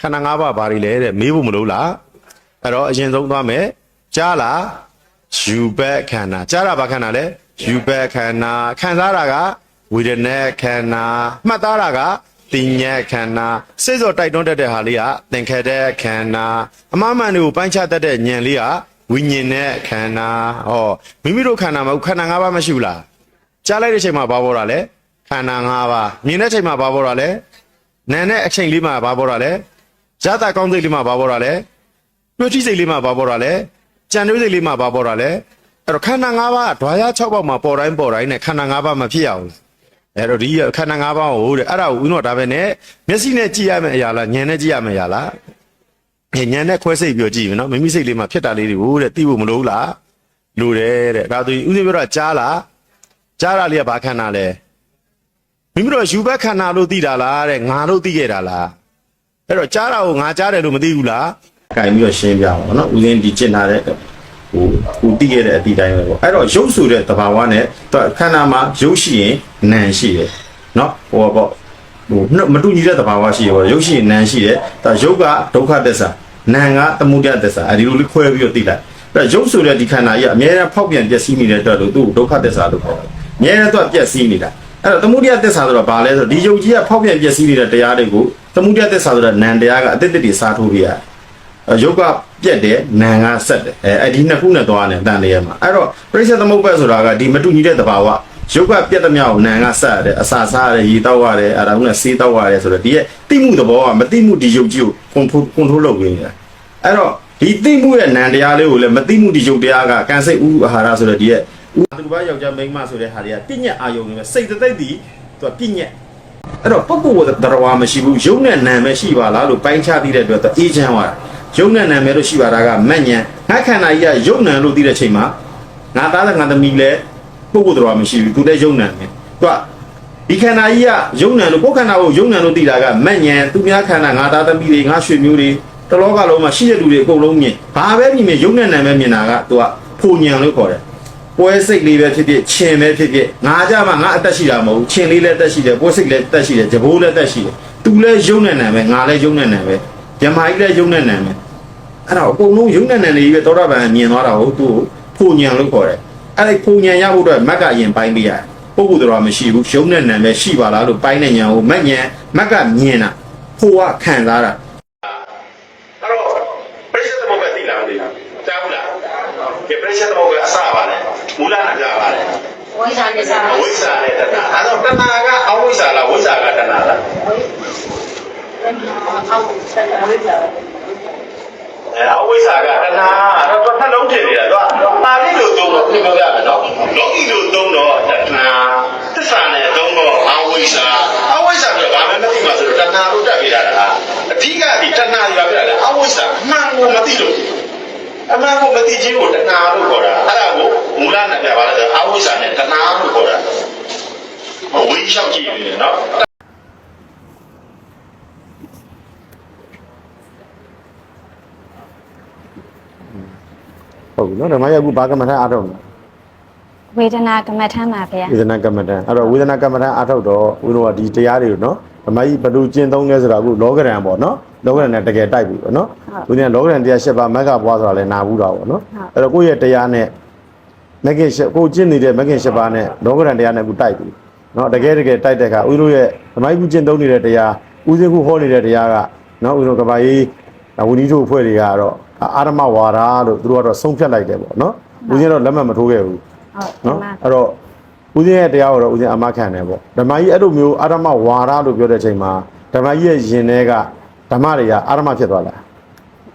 ခန္ဓာ၅ပါးဘာတွေလဲတဲ့မေးဖို့မလို့လားအဲ့တော့အရင်ဆုံးသွားမယ်ကြားလားယူဘက်ခန္ဓာကြားတာဘာခန္ဓာလဲယူဘက်ခန္ဓာခံစားတာကဝေဒနာခန္ဓာမှတ်သားတာကတင်ညက်ခန္ဓာစိတ်စောတိုက်တွန်းတတ်တဲ့ဟာလေးကသင်္ခါရခန္ဓာအမှားမှန်တွေကိုပိုင်းခြားတတ်တဲ့ဉာဏ်လေးကဝိညာဉ်နဲ့ခန္ဓာဟောမိမိတို့ခန္ဓာမှာခန္ဓာ၅ပါးမရှိဘူးလားကြားလိုက်တဲ့အချိန်မှာဘာပေါ်တာလဲခန္ဓာ၅ပါးမြင်တဲ့အချိန်မှာဘာပေါ်တာလဲနာနဲ့အချိန်လေးမှာဘာပေါ်တာလဲ ဇာတာကောင်းစိတ်လေးမှာဘာပေါ်တာလဲတွေ့ထိစိတ်လေးမှာဘာပေါ်တာလဲကြံတွေးစိတ်လေးမှာဘာပေါ်တာလဲအဲ့တော့ခန္ဓာ၅ပါးကဓွာရ6ပေါက်မှာပေါ်တိုင်းပေါ်တိုင်းနဲ့ခန္ဓာ၅ပါးမဖြစ်ရဘူးအဲ့တော့ဒီခန္ဓာ၅ပါးကိုတဲ့အဲ့ဒါကိုဦးတော့ဒါပဲနဲ့မျက်စိနဲ့ကြည့်ရမယ့်အရာလားဉာဏ်နဲ့ကြည့်ရမယ့်အရာလားဉာဏ်နဲ့ခွဲစိတ်ပြောကြည့်ပြီနော်မိမိစိတ်လေးမှာဖြစ်တာလေးတွေကိုတဲ့သိဖို့မလိုဘူးလားလိုတယ်တဲ့ဒါဆိုရင်ဦးသိပြောတာကြားလားကြားတာလေးကဘာခန္ဓာလဲမိမိတို့ယူဘက်ခန္ဓာလို့သိတာလားတဲ့ငါလို့သိခဲ့တာလား အဲ့တော့ကြားတာကိုငါကြားတယ်လို့မသိဘူးလားကင်ပြီးတော့ရှင်းပြအောင်နော်ဦးသိဒီကျင့်လာတဲ့ဟိုဟိုသိခဲ့တဲ့အတီတိုင်းပဲပေါ့အဲ့တော့ရုပ်ဆိုတဲ့သဘာဝနဲ့သူခန္ဓာမှာရုပ်ရှိရင်နာမ်ရှိတယ်နော်ဟိုပေါ့ဟိုနှုတ်မတူညီတဲ့သဘာဝရှိရပေါ့ရုပ်ရှိရင်နာမ်ရှိတယ်ဒါရုပ်ကဒုက္ခသစ္စာနာမ်ကသမုဒယသစ္စာအဲဒီလိုလေးခွဲပြီးတော့သိလိုက်အဲ့တော့ရုပ်ဆိုတဲ့ဒီခန္ဓာကြီးကအများအားဖောက်ပြန်ပျက်စီးနေတဲ့အတွက်လို့သူ့ကိုဒုက္ခသစ္စာလို့ခေါ်တယ်အများအားတော့ပျက်စီးနေတာအဲ့တော့သမုဒယသစ္စာဆိုတော့ဘာလဲဆိုတော့ဒီယုတ်ကြီးကဖောက်ပြန်ပျက်စီးနေတဲ့တရားတွေကို သမုဒယသစ္စာဆိုတော့နံတရားကအတိတ်တည်းစားထိုးပြရတယ်အဲရုပ်ကပြက်တယ်နာမ်ကဆက်တယ်အဲအဲ့ဒီနှစ်ခုနဲ့သွားတယ်တန်တရားမှာအဲ့တော့ပရိစ္ဆေသမုပ္ပါဆိုတာကဒီမတူညီတဲ့သဘာဝရုပ်ကပြက်တဲ့မြောက်နာမ်ကဆက်ရတယ်အစာစားရတယ်ရေတောက်ရတယ်အဲ့ဒါကဆေးတောက်ရတယ်ဆိုတော့ဒီရဲ့တိမှုသဘောကမတိမှုဒီရုပ်ကြီးကိုကွန်ထရိုကွန်ထရိုးလုပ်နေတယ်အဲ့တော့ဒီတိမှုရဲ့နာမ်တရားလေးကိုလည်းမတိမှုဒီရုပ်တရားကကန်စိတ်ဥအာဟာရဆိုတော့ဒီရဲ့ဥသူတစ်ပါးယောက်ျားမိန်းမဆိုတဲ့ဟာတွေကပြညက်အာယုံနေပဲစိတ်တသိက်ဒီသူကပြညက် အဲ့တော့ပုဂ္ဂိုလ်ကတရားဝါမရှိဘူးယုံနဲ့နာမ်ပဲရှိပါလားလို့ပိုင်းခြားသိတဲ့အတွက်သူအေးချမ်းသွားတာယုံနဲ့နာမ်ပဲလို့ရှိပါတာကမက်ညံငါခန္ဓာကြီးကယုံနံလို့သိတဲ့ချိန်မှာငါသားနဲ့ငါသမီးလည်းပုဂ္ဂိုလ်တရားဝါမရှိဘူးသူလည်းယုံနံပဲသူကဒီခန္ဓာကြီးကယုံနံလို့ကိုယ်ခန္ဓာကိုယုံနံလို့သိတာကမက်ညံသူများခန္ဓာငါသားသမီးတွေငါရွှေမျိုးတွေတလောကလုံးမှာရှိတဲ့လူတွေအကုန်လုံးမြင်ဘာပဲမြင်မြင်ယုံနဲ့နာမ်ပဲမြင်တာကသူကဖုန်ညံလို့ခေါ်တယ် ပွဲစိတ်လေးပဲဖြစ်ဖြစ်ခြင်ပဲဖြစ်ဖြစ်ငါကြမှာငါအသက်ရှိတာမဟုတ်ဘူးခြင်လေးလည်းအသက်ရှိတယ်ပွဲစိတ်လည်းအသက်ရှိတယ်ကြဘိုးလည်းအသက်ရှိတယ်သူလည်းယုံနေနေပဲငါလည်းယုံနေနေပဲမြမကြီးလည်းယုံနေနေပဲအဲ့တော့အကုန်လုံးယုံနေနေလေးပဲသောတာပန်မြင်သွားတာဟုတ်သူ့ကိုဖုန်ညံလို့ခေါ်တယ်အဲ့ဒီဖုန်ညံရဖို့အတွက်မက်ကရင်ပိုင်းပေးရတယ်ပုဂ္ဂိုလ်တော်မရှိဘူးယုံနေနေပဲရှိပါလားလို့ပိုင်းနေညံကိုမက်ညံမက်ကမြင်တာဖိုးကခံစားတာအဲ့တော့ပရိစ္ဆေသမုပ္ပါသိလားမသိလားကြားဘူးလားဒီပရိစ္ဆေသမုပ္ပါအစပါလေမူလနာကြားပါလေ ဝိဇ္ဇာနဲ့စာဝိဇ္ဇာနဲ့တဏှာအဲ့တော့တဏှာကအဝိဇ္ဇာလားဝိဇ္ဇာကတဏှာလားအောက်ဆက်ဝိဇ္ဇာအဲအဝိဇ္ဇာကတဏှာအဲ့တော့နှလုံးထင်နေတာတော့ပါဠိလိုသုံးတော့ပြောပြမယ်နော်လောကီလိုသုံးတော့တဏှာသစ္စာနဲ့သုံးတော့အဝိဇ္ဇာအဝိဇ္ဇာကဘာမှမသိမှဆိုတော့တဏှာလို့တက်ပြတာလားအဓိကဒီတဏှာကြီးပါပြတာလေအဝိဇ္ဇာအမှန်ကိုမသိလို့အမှန်ကိုမသိခြင်းကိုတဏှာလို့ခေါ်တာအဲ့ဒါကိုမူလနဲ့ပြပါလဲဆိုအဝိဇ္ဇာနဲ့တဏှာလို့ခေါ်တာ ဝိလျှောက်ကြည့်နေတယ်နော်ဟုတ်ပြီနော်ဓမ္မယခုဘာကမ္မထအားထုတ်လဲဝေဒနာကမ္မထမ်းပါဗျာဝေဒနာကမ္မထအဲ့တော့ဝေဒနာကမ္မထအားထုတ်တော့ဦးတို့ကဒီတရားတွေကိုနော်ဓမ္မကြီးဘယ်လိုကျင့်သုံးလဲဆိုတာအခုလောကရန်ပေါ့နော်လောကရန်နဲ့တကယ်တိုက်ပြီပေါ့နော်ဦးဇင်းလောကရန်တရား၈ပါးမက္ခပွားဆိုတာလည်းနာဘူးတာပေါ့နော်အဲ့တော့ကိုယ့်ရဲ့တရားနဲ့မဂ္ဂင်၈ကိုကျင့်နေတဲ့မဂ္ဂင်၈ပါးနဲ့လောကရန်တရားနဲ့အခုတိုက်ပြီ နော်တကယ်တကယ်တိုက်တဲ့အခါဦးတို့ရဲ့ဓမ္မကြီးခုကျင့်သုံးနေတဲ့တရားဦးဇင်းခုဟောနေတဲ့တရားကနော်ဦးတို့ကဘာကြီးဝဏီတို့အဖွဲ့တွေကတော့အာရမဝါဒလို့သူတို့ကတော့ဆုံးဖြတ်လိုက်တယ်ပေါ့နော်ဦးဇင်းတော့လက်မှတ်မထိုးခဲ့ဘူးဟုတ်ဒီနော်မှာအဲ့တော့ဦးဇင်းရဲ့တရားကိုတော့ဦးဇင်းအမခံတယ်ပေါ့ဓမ္မကြီးအဲ့လိုမျိုးအာရမဝါဒလို့ပြောတဲ့အချိန်မှာဓမ္မကြီးရဲ့ယင်တွေကဓမ္မတွေကအာရမဖြစ်သွားလား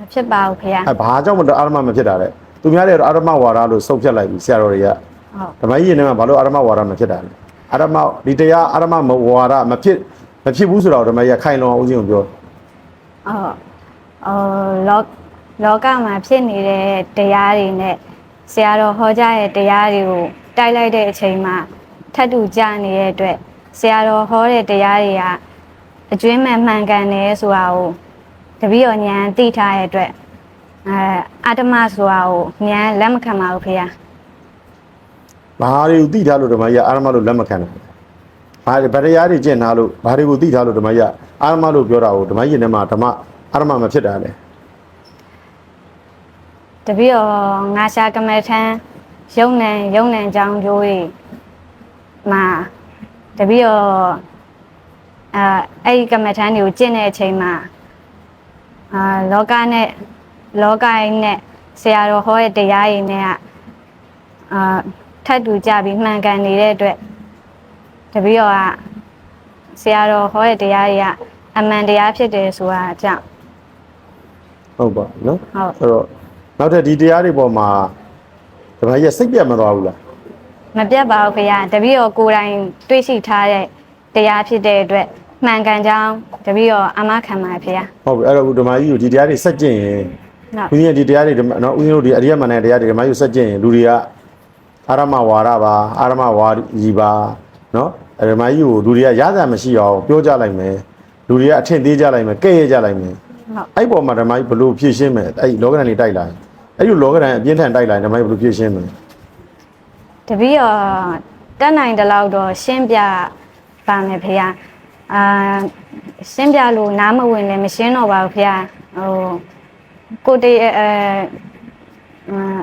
မဖြစ်ပါဘူးခင်ဗျာအဲဘာကြောင့်မလို့အာရမမဖြစ်တာလဲသူများတွေကတော့အာရမဝါဒလို့ဆုံးဖြတ်လိုက်ပြီဆရာတော်တွေကဟုတ်ဓမ္မကြီးယင်တွေကဘာလို့အာရမဝါဒမဖြစ်တာလဲ အာရမဒီတရားအာရမဝါဒမဖြစ်မဖြစ်ဘူးဆိုတော့ဓမ္မကြီးကခိုင်လုံအောင်ဦးဇင်းကိုပြောဟုတ်အော်လောလောကမှာဖြစ်နေတဲ့တရားတွေနဲ့ဆရာတော်ဟောကြားတဲ့တရားတွေကိုတိုက်လိုက်တဲ့အချိန်မှာထပ်တူကြနေတဲ့အတွက်ဆရာတော်ဟောတဲ့တရားတွေကအကျွင်းမဲ့မှန်ကန်တယ်ဆိုတာကိုတပည့်တော်ညာသိထားတဲ့အတွက်အဲအာတမဆိုတာကိုညာလက်မခံပါဘူးခင်ဗျာ ဘာတွေကိုသိထားလို့ဓမ္မကြီးကအာရမလို့လက်မခံတာလဲဘာဗတရားတွေကျင့်ထားလို့ဘာတွေကိုသိထားလို့ဓမ္မကြီးကအာရမလို့ပြောတာကိုဓမ္မကြီးနဲ့မှာဓမ္မအာရမမဖြစ်တာလဲတပည့်တော်ငါရှာကမထမ်းယုံနံယုံနံကြောင်းကျိုးတွေမှာတပည့်တော်အာအဲ့ဒီကမထမ်းတွေကိုကျင့်တဲ့အချိန်မှာအာလောကနဲ့လောကရင်းနဲ့ဆရာတော်ဟောတဲ့တရားရည်နဲ့ကအာ ထပ်တူကြပြီးမှန်ကန်နေတဲ့အတွက်တပည့်တော်ကဆရာတော်ဟောတဲ့တရားတွေကအမှန်တရားဖြစ်တယ်ဆိုတာအကြောင်းဟုတ်ပါနော်ဟုတ်အဲ့တော့နောက်ထပ်ဒီတရားတွေပေါ်မှာဓမ္မကြီးကစိတ်ပြတ်မသွားဘူးလားမပြတ်ပါဘူးခင်ဗျာတပည့်တော်ကိုယ်တိုင်တွေးရှိထားတဲ့တရားဖြစ်တဲ့အတွက်မှန်ကန်ကြောင်းတပည့်တော်အမခံပါခင်ဗျာဟုတ်ပြီအဲ့တော့ဓမ္မကြီးကိုဒီတရားတွေစက်ကျင့်ရင်ဟုတ်ဦးဇင်းကဒီတရားတွေဓမ္မနော်ဦးဇင်းတို့ဒီအရိယမဏ္ဍတရားတွေဓမ္မကြီးကိုစက်ကျင့်ရင်လူတွေက အာရမဝါရပါအာရမဝါရီပါနော်အဲ့ဓမ္မကြီးကိုလူတွေကရတာမရှိအောင်ပြောကြလိုက်မယ်လူတွေကအထင်သေးကြလိုက်မယ်ကဲ့ရဲ့ကြလိုက်မယ်ဟုတ်အဲ့ပေါ်မှာဓမ္မကြီးဘလို့ဖြည့်ရှင်းမယ်အဲ့လောကဓာတ်တွေတိုက်လာရင်အဲ့ဒီလောကဓာတ်အပြင်းထန်တိုက်လာရင်ဓမ္မကြီးဘလို့ဖြည့်ရှင်းမယ်တပည့်တော်တက်နိုင်တဲ့လောက်တော့ရှင်းပြပါမယ်ခင်ဗျာအာရှင်းပြလို့နားမဝင်လည်းမရှင်းတော့ပါဘူးခင်ဗျာဟိုကိုတေအဲအာ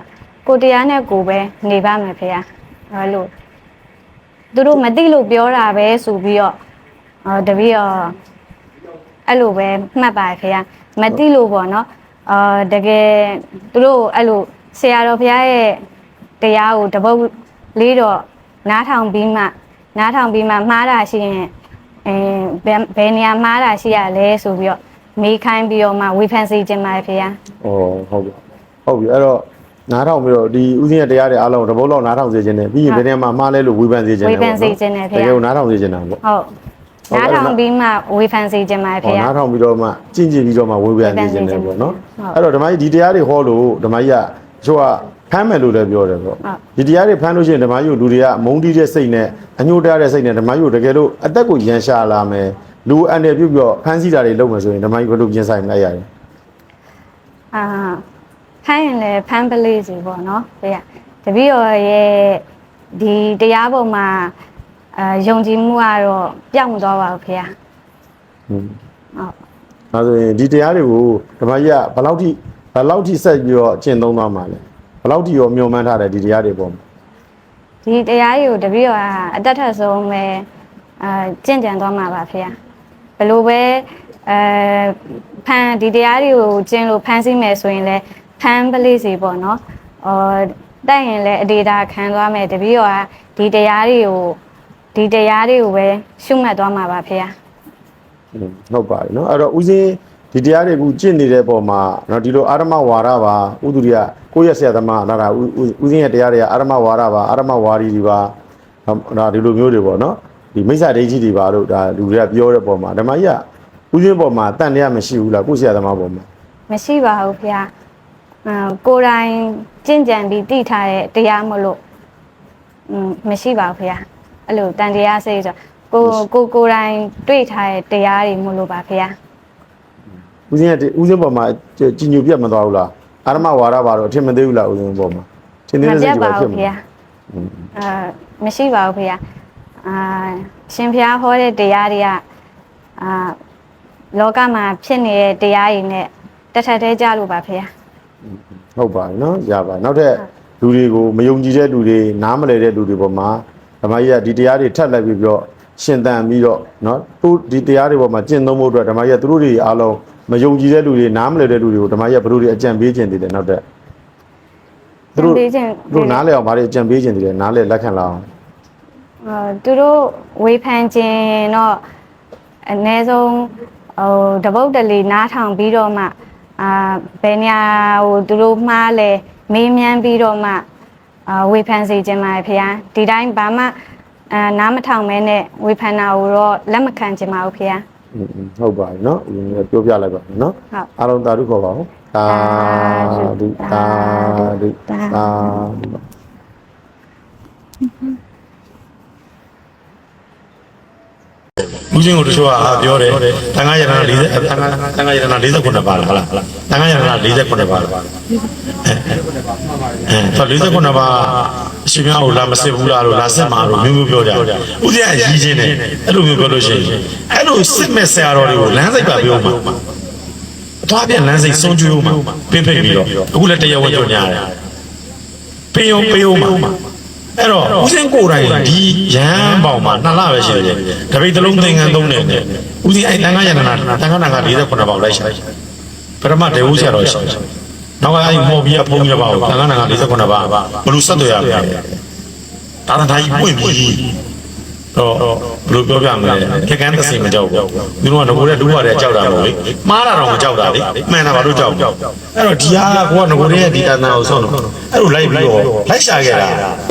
ကိုတရားနဲ့ကိုပဲနေပါမယ်ခင်ဗျာအဲ့လိုသူတို့မသိလို့ပြောတာပဲဆိုပြီးတော့အော်တပည့်တော်အဲ့လိုပဲမှတ်ပါခင်ဗျာမသိလို့ပေါ့နော်အာတကယ်သူတို့အဲ့လိုဆရာတော်ဘုရားရဲ့တရားကိုတပုတ်လေးတော့နားထောင်ပြီးမှနားထောင်ပြီးမှမှားတာရှိရင်အဲဘယ်ဘယ်နေရာမှားတာရှိရလဲဆိုပြီးတော့မေးခိုင်းပြီးတော့မှဝေဖန်စီခြင်းပါခင်ဗျာဩဟုတ်ပြီဟုတ်ပြီအဲ့တော့ နားထောင်ပြီးတော့ဒီဦးဇင်းရဲ့တရားတွေအားလုံးတပုတ်လောက်နားထောင်စေခြင်းနဲ့ပြီးရင်ဘယ်နေရာမှာမှားလဲလို့ဝေဖန်စေခြင်းနဲ့ဝေဖန်စေခြင်းနဲ့တဖေကယ်ကိုနားထောင်စေခြင်းတာပေါ့ဟုတ်နားထောင်ပြီးမှဝေဖန်စီခြင်းပါဟောခင်ဗျာနားထောင်ပြီးတော့မှကြင်ကြင်ပြီးတော့မှဝေဖန်စေခြင်းနဲ့ပေါ့နော်ဟုတ်အဲ့တော့ဓမ္မကြီးဒီတရားတွေဟောလို့ဓမ္မကြီးကချို့ကဖမ်းမယ်လို့လည်းပြောတယ်ပေါ့ဟုတ်ဒီတရားတွေဖမ်းလို့ရှိရင်ဓမ္မကြီးကိုလူတွေကမုန်းတီးတဲ့စိတ်နဲ့အညှို့တရားတဲ့စိတ်နဲ့ဓမ္မကြီးကိုတကယ်လို့အသက်ကိုရန်ရှာလာမယ်လူအန်တယ်ပြုတ်ပြီးတော့ဖမ်းဆီးတာတွေလုပ်မယ်ဆိုရင်ဓမ္မကြီးဘယ်လိုပြင်ဆိုင်မလိုက်ရလဲအာ ဖမ်းရင်လည်းဖမ်းပလေးစီပေါ့နော်ဖေရတပည့်တော်ရဲ့ဒီတရားပုံမှာအာယုံကြည်မှုကတော့ပြောင်းမသွားပါဘူးဖေရဟွန်းဟုတ်ဒါဆိုရင်ဒီတရားတွေကိုဓမ္မကြီးကဘယ်လောက်ထိဘယ်လောက်ထိဆက်ပြီးတော့ကျင့်သုံးသွားမှာလဲဘယ်လောက်ထိရောမျှော်မှန်းထားတယ်ဒီတရားတွေပေါ်မှာဒီတရားကြီးကိုတပည့်တော်ကအတက်ထက်ဆုံးပဲအာကျင့်ကြံသွားမှာပါဖေရဘယ်လိုပဲအဲဖမ်းဒီတရားတွေကိုကျင့်လို့ဖမ်းဆီးမယ်ဆိုရင်လည်း ခန်းပလိစီပေါ့နော်အော်တိုက်ရင်လည်းအဒေတာခံသွားမယ်တပည့်တော်ကဒီတရားတွေကိုဒီတရားတွေကိုပဲရှုမှတ်သွားမှာပါဖေ။ဟုတ်ပါတယ်နော်အဲ့တော့ဦးစင်းဒီတရားတွေအခုကြင့်နေတဲ့ပုံမှာနော်ဒီလိုအာရမဝါရပါဥဒုရိယကိုယ့်ရဲ့ဆရာသမားလာတာဥစဉ်ရဲ့တရားတွေကအာရမဝါရပါအာရမဝါရီတွေပါဒါဒီလိုမျိုးတွေပေါ့နော်ဒီမိစ္ဆာဒိဋ္ဌိတွေပါလို့ဒါလူတွေကပြောတဲ့ပုံမှာဓမ္မကြီးကဥစဉ်ပုံမှာတန်တရားမရှိဘူးလားကိုယ့်ဆရာသမားပုံမှာမရှိပါဘူးခင်ဗျာ ကိုယ်တိုင်ကြင့်ကြံပြီးတည်ထားတဲ့တရားမလို့อืมမရှိပါဘူးဖေ။အဲ့လိုတန်တရားစိတ်ဆိုကိုကိုကိုယ်တိုင်တွေ့ထားတဲ့တရားတွေမလို့ပါဖေ။ဦးစင်းရဲ့ဦးစင်းပုံမှာကြည်ညိုပြတ်မသွားဘူးလားအာရမဝါဒပါတော့အထင်မသေးဘူးလားဦးစင်းပုံမှာထင်သေးမတဲ့ပြစိတ်တ်တွေပါပါဖြစ်ဘူးမှာဖေ။အာမရှိပါဘူးဖေ။အာရှင်ဖျားဟောတဲ့တရားတွေကအာလောကမှာဖြစ်နေတဲ့တရားတွေနဲ့တစ်ထပ်တည်းကြလို့ပါဖေ။ ဟုတ်ပါတယ်နော်ရပါနောက်ထပ်လူတွေကိုမယုံကြည်တဲ့လူတွေနားမလည်တဲ့လူတွေပေါ်မှာဓမ္မကြီးကဒီတရားတွေထပ်လိုက်ပြီးတော့ရှင်သန်ပြီးတော့နော်သူဒီတရားတွေပေါ်မှာကျင့်သုံးဖို့အတွက်ဓမ္မကြီးကသူတို့တွေအားလုံးမယုံကြည်တဲ့လူတွေနားမလည်တဲ့လူတွေကိုဓမ္မကြီးကဘယ်လိုတွေအကြံပေးခြင်းတည်တယ်နောက်ထပ်သူတို့သူတို့နားလည်အောင်ဘာတွေအကြံပေးခြင်းတည်တယ်နားလည်လက်ခံလာအောင်အာသူတို့ဝေဖန်ခြင်းတော့အ ਨੇ ဆုံးဟိုတပုတ်တလီနားထောင်ပြီးတော့မှ အာဘယ်ညာဟိုသူတို့မှားလဲမေးမြန်းပြီးတော့မှအာဝေဖန်စေခြင်းပါဖေ။ဒီတိုင်းဘာမှအာနားမထောင်မဲနဲ့ဝေဖန်တာကိုတော့လက်မခံခြင်းပါဘူးဖေ။ อืมๆဟုတ်ပါပြီเนาะဦးဇင်းကပြောပြလိုက်ပါမယ်เนาะ ဟုတ် အားလုံးသာဓုခေါ်ပါဦးသာဓုသာဓု သာ သာဓု ဦးချင်းကိုတချို့ကအာပြောတယ်တန်ခါရတနာ40တန်ခါတန်ခါရတနာ49ပါလားဟုတ်လားတန်ခါရတနာ49ပါလားအဲဆို49ပါအရှင်များကိုလာမစစ်ဘူးလားလို့လာစစ်မှာလို့မျိုးမျိုးပြောကြဦးချင်းကရီးချင်းတယ်အဲ့လိုမျိုးပြောလို့ရှိရင်အဲ့လိုစစ်မဲ့ဆရာတော်တွေကိုလမ်းစိတ်ပါပြောမှာအထားပြန်လမ်းစိတ်ဆုံးကျွေးဦးမှာပြိဖိတ်ပြီးတော့အခုလည်းတရားဝင်ကြညာတယ်ပေးအောင်ပေးအောင်မှာ အဲ့တော့ဦးစင်းကိုယ်တိုင်ဒီရဟန်းပေါင်မှာနှစ်လပဲရှိတယ်တပိတ်တစ်လုံးသင်္ကန်းသုံးတယ်ဦးစင်းအဲ့တန်ခါရတနာတန်ခါနာက49ပေါင်လိုက်ရှာပရမတေဦးဆရာတော်ရှိနောက်ကအဲ့မော်ဘီယာဖုံးရပါဦးတန်ခါနာက49ပါဘလူဆက်သွယ်ရမယ်တာတန်တိုင်းပွင့်ပြီ တော့ဘယ်လိုပြောပြမလဲခက်ကန်းသစင်မကြောက်ဘူးသူတို့ကငကိုတဲ့ဒူးရတဲ့ကြောက်တာမဟုတ်လေမှားတာတော့မကြောက်တာလေမှန်တာဘာလို့ကြောက်အဲ့တော့ဒီဟာကကိုကငကိုတဲ့ဒီတန်တာကိုဆုံးတော့အဲ့လိုလိုက်ပြီးတော့လိုက်ရှာခဲ့တာ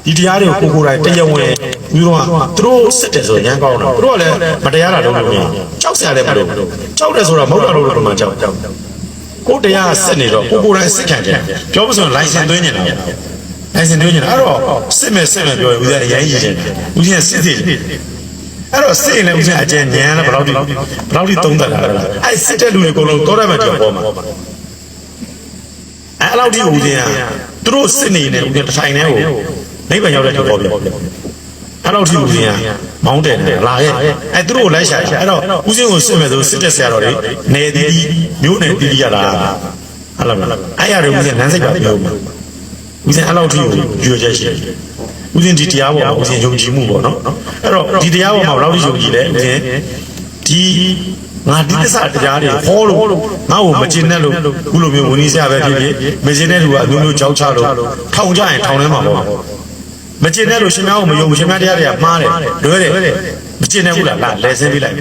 ဒီတရားတွေကိုကိုကိုယ်တိုင်တရားဝင်သူတို့ကသူတို့စစ်တယ်ဆိုရန်ကောင်းတော့သူတို့ကလည်းမတရားတာလုပ်လို့မရကြောက်စရာလည်းမလိုကြောက်တယ်ဆိုတာမဟုတ်တာလို့တော့မှကြောက်ကိုတရားစစ်နေတော့ကိုကိုယ်တိုင်စစ်ခံတယ်ပြောမစံလိုင်စင်သွင်းနေတာ လိုင်စင်သွင်းနေတာအဲ့တော့စစ်မဲ့စစ်မဲ့ပြောရင်ဦးဇင်းအရင်ကြီးတယ်ဦးဇင်းစစ်စစ်အဲ့တော့စစ်ရင်လည်းဦးဇင်းအကျဉ်းညံလည်းဘယ်လောက်ဒီဘယ်လောက်ဒီသုံးသက်တာလဲအဲ့စစ်တဲ့လူတွေအကုန်လုံးတော်ရမှကြောက်ပေါ်မှာအဲ့လောက်ဒီဦးဇင်းကသူတို့စစ်နေနေဦးဇင်းတစ်ထိုင်နေကိုနိဗ္ဗာန်ရောက်တဲ့ကြောက်ပေါ်ပြီအဲ့လောက်ဒီဦးဇင်းကမောင်းတယ်လာရဲ့အဲ့သူတို့ကိုလိုက်ရှာအဲ့တော့ဦးဇင်းကိုစစ်မဲ့ဆိုစစ်တဲ့ဆရာတော်တွေနေတီးမျိုးနယ်တီးတီးရလားဟုတ်လားအဲ့ရတယ်ဦးဇင်းနန်းစိတ်ပါပြောမှာ ဦးဇင်းအဲ့လောက်ဒီကိုရွေချက်ရှိတယ်ဦးဇင်းဒီတရားပေါ်မှာဦးဇင်းယုံကြည်မှုပေါ့နော်အဲ့တော့ဒီတရားပေါ်မှာဘယ်လောက်ထိယုံကြည်လဲဦးဇင်းဒီငါဒီသစ္စာတရားတွေဟောလို့ငါ့ကိုမကျင်နဲ့လို့ခုလိုမျိုးဝင်ကြီးဆရာပဲဖြစ်ဖြစ်မကျင်တဲ့လူကအမျိုးမျိုးကြောက်ချလို့ထောင်ကြရင်ထောင်ထဲမှာပေါ့မကျင်တဲ့လူရှင်များကိုမယုံရှင်များတရားတွေကမှားတယ်လွဲတယ်မကျင်တဲ့ဘူးလားလာလဲဆင်းပေးလိုက်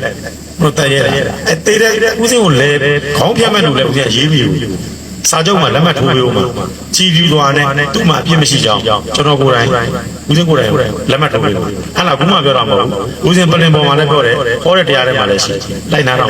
ဘုတည့်ရဲတာအဲတေးတဲ့ဦးစင်းကိုလဲခေါင်းပြတ်မဲ့လူလဲဦးစင်းရေးပြီးစာချုပ်မှာလက်မှတ်ထိုးပေးဦးမှာ ချီပြူသွားနဲ့သူ့မှာအပြစ်မရှိကြောင်းကျွန်တော်ကိုယ်တိုင်ဦးစင်းကိုယ်တိုင်လက်မှတ်ထိုးပေးလို့ဟဲ့လားခုမှပြောတာမဟုတ်ဘူးဦးစင်းပလင်ပေါ်မှာလည်းပြောတယ်ဟောတဲ့တရားထဲမှာလည်းရှိလိုက်နာတော့